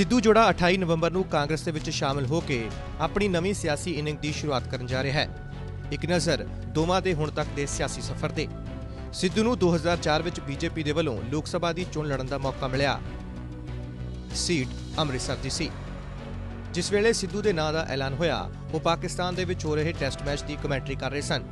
ਸਿੱਧੂ ਜੋੜਾ 28 ਨਵੰਬਰ ਨੂੰ ਕਾਂਗਰਸ ਦੇ ਵਿੱਚ ਸ਼ਾਮਲ ਹੋ ਕੇ ਆਪਣੀ ਨਵੀਂ ਸਿਆਸੀ ਇਨਿੰਗ ਦੀ ਸ਼ੁਰੂਆਤ ਕਰਨ ਜਾ ਰਿਹਾ ਹੈ। ਇੱਕ ਨਜ਼ਰ ਦੋਵਾਂ ਦੇ ਹੁਣ ਤੱਕ ਦੇ ਸਿਆਸੀ ਸਫ਼ਰ ਤੇ। ਸਿੱਧੂ ਨੂੰ 2004 ਵਿੱਚ ਬੀਜੇਪੀ ਦੇ ਵੱਲੋਂ ਲੋਕ ਸਭਾ ਦੀ ਚੋਣ ਲੜਨ ਦਾ ਮੌਕਾ ਮਿਲਿਆ। ਸੀਟ ਅੰਮ੍ਰਿਤਸਰ ਦੀ ਸੀ। ਜਿਸ ਵੇਲੇ ਸਿੱਧੂ ਦੇ ਨਾਂ ਦਾ ਐਲਾਨ ਹੋਇਆ, ਉਹ ਪਾਕਿਸਤਾਨ ਦੇ ਵਿੱਚ ਹੋ ਰਹੇ ਟੈਸਟ ਮੈਚ ਦੀ ਕਮੈਂਟਰੀ ਕਰ ਰਹੇ ਸਨ।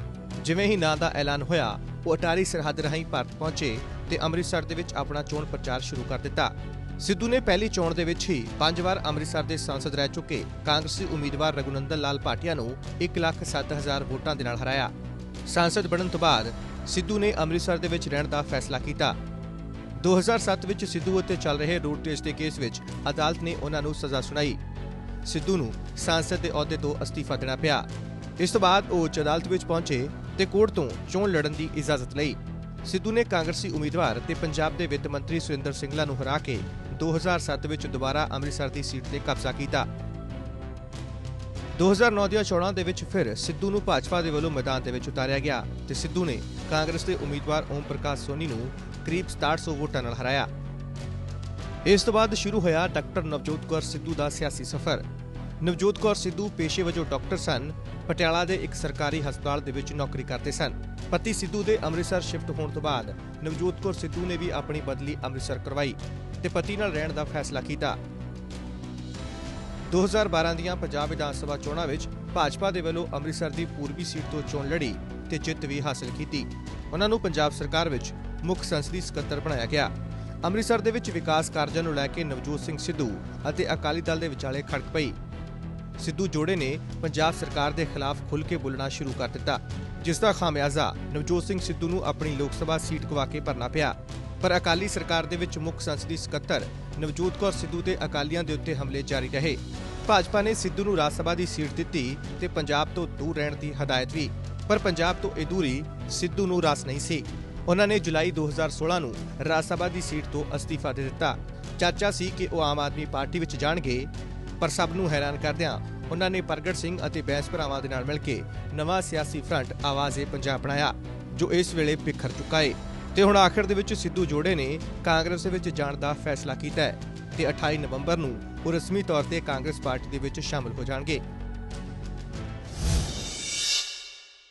ਜਿਵੇਂ ਹੀ ਨਾਂ ਦਾ ਐਲਾਨ ਹੋਇਆ, ਉਹ ਅਟਾਰੀ ਸਰਹੱਦ ਰਾਹੀਂ ਭਾਰਤ ਪਹੁੰਚੇ ਤੇ ਅੰਮ੍ਰਿਤਸਰ ਦੇ ਵਿੱਚ ਆਪਣਾ ਚੋਣ ਪ੍ਰਚਾਰ ਸ਼ੁਰੂ ਕਰ ਦਿੱਤਾ। ਸਿੱਧੂ ਨੇ ਪਹਿਲੀ ਚੋਣ ਦੇ ਵਿੱਚ ਹੀ ਪੰਜ ਵਾਰ ਅੰਮ੍ਰਿਤਸਰ ਦੇ ਸੰਸਦ ਰਹਿ ਚੁੱਕੇ। ਕਾਂਗਰਸੀ ਉਮੀਦਵਾਰ ਰਘੁਨੰਦਨ ਲਾਲ ਭਾਟੀਆ ਨੂੰ 1,07,000 ਵੋਟਾਂ ਦੇ ਨਾਲ ਹਰਾਇਆ। ਸੰਸਦ ਬਣਨ ਤੋਂ ਬਾਅਦ ਸਿੱਧੂ ਨੇ ਅੰਮ੍ਰਿਤਸਰ ਦੇ ਵਿੱਚ ਰਹਿਣ ਦਾ ਫੈਸਲਾ ਕੀਤਾ। 2007 ਵਿੱਚ ਸਿੱਧੂ ਉੱਤੇ ਚੱਲ ਰਹੇ ਰੋਡ ਟੇਸਟ ਦੇ ਕੇਸ ਵਿੱਚ ਅਦਾਲਤ ਨੇ ਉਹਨਾਂ ਨੂੰ ਸਜ਼ਾ ਸੁਣਾਈ। ਸਿੱਧੂ ਨੂੰ ਸੰਸਦ ਦੇ ਅਹੁਦੇ ਤੋਂ ਅਸਤੀਫਾ ਦੇਣਾ ਪਿਆ। ਇਸ ਤੋਂ ਬਾਅਦ ਉਹ ਉੱਚ ਅਦਾਲਤ ਵਿੱਚ ਪਹੁੰਚੇ ਤੇ ਕੋਰਟ ਤੋਂ ਚੋਣ ਲੜਨ ਦੀ ਇਜਾਜ਼ਤ ਲਈ। ਸਿੱਧੂ ਨੇ ਕਾਂਗਰਸੀ ਉਮੀਦਵਾਰ ਤੇ ਪੰਜਾਬ ਦੇ ਵਿੱਤ ਮੰਤਰੀ ਸੁਰਿੰਦਰ ਸਿੰਘਲਾ ਨੂੰ ਹਰਾ ਕੇ 2007 ਵਿੱਚ ਦੁਬਾਰਾ ਅੰਮ੍ਰਿਤਸਰ ਦੀ ਸੀਟ ਤੇ ਕਬਜ਼ਾ ਕੀਤਾ। 2009 ਦੀਆਂ ਚੋਣਾਂ ਦੇ ਵਿੱਚ ਫਿਰ ਸਿੱਧੂ ਨੂੰ ਭਾਜਪਾ ਦੇ ਵੱਲੋਂ ਮੈਦਾਨ ਦੇ ਵਿੱਚ ਉਤਾਰਿਆ ਗਿਆ ਤੇ ਸਿੱਧੂ ਨੇ ਕਾਂਗਰਸ ਦੇ ਉਮੀਦਵਾਰ ਓਮ ਪ੍ਰਕਾਸ਼ ਸੋਨੀ ਨੂੰ ਕਰੀਬ 6700 ਵੋਟਾਂ ਨਾਲ ਹਰਾਇਆ। ਇਸ ਤੋਂ ਬਾਅਦ ਸ਼ੁਰੂ ਹੋਇਆ ਡਾਕਟਰ ਨਵਜੋਤ ਕੌਰ ਸਿੱਧੂ ਦਾ ਸਿਆਸੀ ਸਫ਼ਰ। ਨਵਜੋਤ ਕੌਰ ਸਿੱਧੂ ਪੇਸ਼ੇ ਵਜੋਂ ਡਾਕਟਰ ਸਨ, ਪਟਿਆਲਾ ਦੇ ਇੱਕ ਸਰਕਾਰੀ ਹਸਪਤਾਲ ਦੇ ਵਿੱਚ ਨੌਕਰੀ ਕਰਦੇ ਸਨ। ਪਤੀ ਸਿੱਧੂ ਦੇ ਅੰਮ੍ਰਿਤਸਰ ਸ਼ਿਫਟ ਹੋਣ ਤੋਂ ਬਾਅਦ ਨਵਜੋਤ ਕੌਰ ਸਿੱਧੂ ਨੇ ਵੀ ਆਪਣੀ ਬਦਲੀ ਅੰਮ੍ਰਿਤਸਰ ਕਰਵਾਈ ਤੇ ਪਤੀ ਨਾਲ ਰਹਿਣ ਦਾ ਫੈਸਲਾ ਕੀਤਾ। 2012 ਦੀਆਂ ਪੰਜਾਬ ਵਿਧਾਨ ਸਭਾ ਚੋਣਾਂ ਵਿੱਚ ਭਾਜਪਾ ਦੇ ਵੱਲੋਂ ਅੰਮ੍ਰਿਤਸਰ ਦੀ ਪੂਰਬੀ ਸੀਟ ਤੋਂ ਚੋਣ ਲੜੀ ਤੇ ਜਿੱਤ ਵੀ ਹਾਸਲ ਕੀਤੀ। ਉਹਨਾਂ ਨੂੰ ਪੰਜਾਬ ਸਰਕਾਰ ਵਿੱਚ ਮੁੱਖ ਸੰਸਦੀ ਸਕੱਤਰ ਬਣਾਇਆ ਗਿਆ। ਅੰਮ੍ਰਿਤਸਰ ਦੇ ਵਿੱਚ ਵਿਕਾਸ ਕਾਰਜਾਂ ਨੂੰ ਲੈ ਕੇ ਨਵਜੋਤ ਸਿੰਘ ਸਿੱਧੂ ਅਤੇ ਅਕਾਲੀ ਦਲ ਦੇ ਵਿਚਾਲੇ ਖੜਕ ਪਈ। ਸਿੱਧੂ ਜੋੜੇ ਨੇ ਪੰਜਾਬ ਸਰਕਾਰ ਦੇ ਖਿਲਾਫ ਖੁੱਲ੍ਹ ਕੇ ਬੋਲਣਾ ਸ਼ੁਰੂ ਕਰ ਦਿੱਤਾ, ਜਿਸ ਦਾ ਖਾਮਿਆਜ਼ਾ ਨਵਜੋਤ ਸਿੰਘ ਸਿੱਧੂ ਨੂੰ ਆਪਣੀ ਲੋਕ ਸਭਾ ਸੀਟ ਗਵਾ ਕੇ ਭਰਨਾ ਪਿਆ। ਪਰ ਅਕਾਲੀ ਸਰਕਾਰ ਦੇ ਵਿੱਚ ਮੁੱਖ ਸੰਸਦੀ ਸਕੱਤਰ ਨਵਜੋਤ ਕੌਰ ਸਿੱਧੂ ਤੇ ਅਕਾਲੀਆਂ ਦੇ ਉੱਤੇ ਹਮਲੇ ਜਾਰੀ ਰਹੇ। ਭਾਜਪਾ ਨੇ ਸਿੱਧੂ ਨੂੰ ਰਾਜ ਸਭਾ ਦੀ ਸੀਟ ਦਿੱਤੀ ਤੇ ਪੰਜਾਬ ਤੋਂ ਦੂਰ ਰਹਿਣ ਦੀ ਹਦਾਇਤ ਵੀ, ਪਰ ਪੰਜਾਬ ਤੋਂ ਇਹ ਦੂਰੀ ਸਿੱਧੂ ਨੂੰ ਰਾਸ ਨਹੀਂ ਸੀ। ਉਹਨਾਂ ਨੇ ਜੁਲਾਈ 2016 ਨੂੰ ਰਾਜ ਸਭਾ ਦੀ ਸੀਟ ਤੋਂ ਅਸਤੀਫਾ ਦੇ ਦਿੱਤਾ। ਚਾਚਾ ਸੀ ਕਿ ਉਹ ਆਮ ਆਦਮੀ ਪਾਰਟੀ ਵਿੱਚ ਜਾਣਗੇ ਪਰ ਸਭ ਨੂੰ ਹੈਰਾਨ ਕਰਦਿਆਂ ਉਹਨਾਂ ਨੇ ਪ੍ਰਗਟ ਸਿੰਘ ਅਤੇ ਬੈਂਸ ਭਰਾਵਾਂ ਦੇ ਨਾਲ ਮਿਲ ਕੇ ਨਵਾਂ ਸਿਆਸੀ ਫਰੰਟ ਆਵਾਜ਼ੇ ਪੰਜਾਬ ਬਣਾਇਆ, ਜੋ ਇਸ ਵੇਲੇ ਬਿਖਰ ਚੁੱਕਾ ਏ। ਤੇ ਹੁਣ ਆਖਰ ਦੇ ਵਿੱਚ ਸਿੱਧੂ ਜੋੜੇ ਨੇ ਕਾਂਗਰਸ ਵਿੱਚ ਜਾਣ ਦਾ ਫੈਸਲਾ ਕੀਤਾ ਹੈ ਤੇ 28 ਨਵੰਬਰ ਨੂੰ ਉਹ ਰਸਮੀ ਤੌਰ ਤੇ ਕਾਂਗਰਸ ਪਾਰਟੀ ਦੇ ਵਿੱਚ ਸ਼ਾਮਲ ਹੋ ਜਾਣਗੇ।